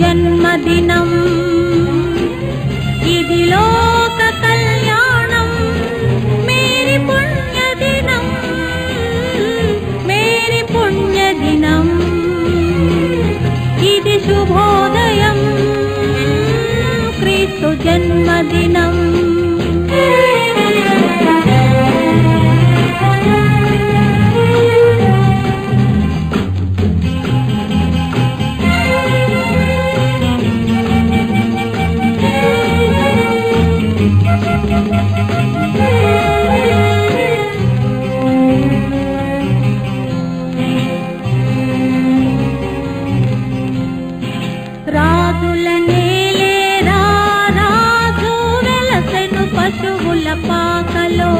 जन्मदिनम्। రాజుల నేలే రాజు వెలసెను పశువుల పాకలో.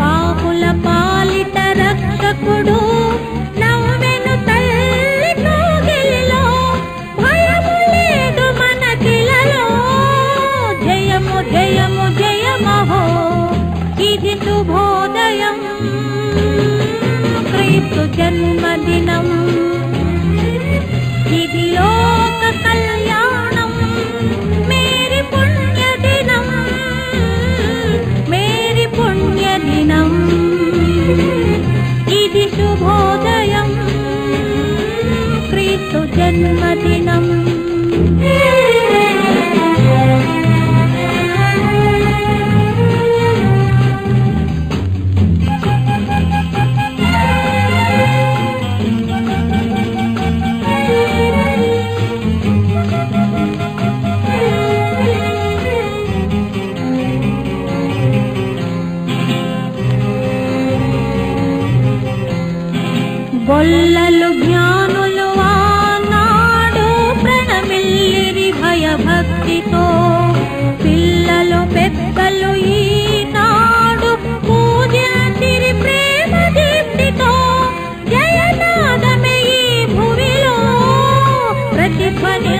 పాపుల పాలిట రక్షకుడు జయము జయమహో. ఇది శుభోదయం. క్రీస్తు జయ గొల్లలు జ్ఞానులు ఆనాడు ప్రణమిల్లిరి భయభక్తితో. పిల్లలు పెద్దలు ఈనాడు పూజందిరి ప్రేమ దీప్తితో. జయనాదమే ఈ భూమిలో ప్రతిఫలి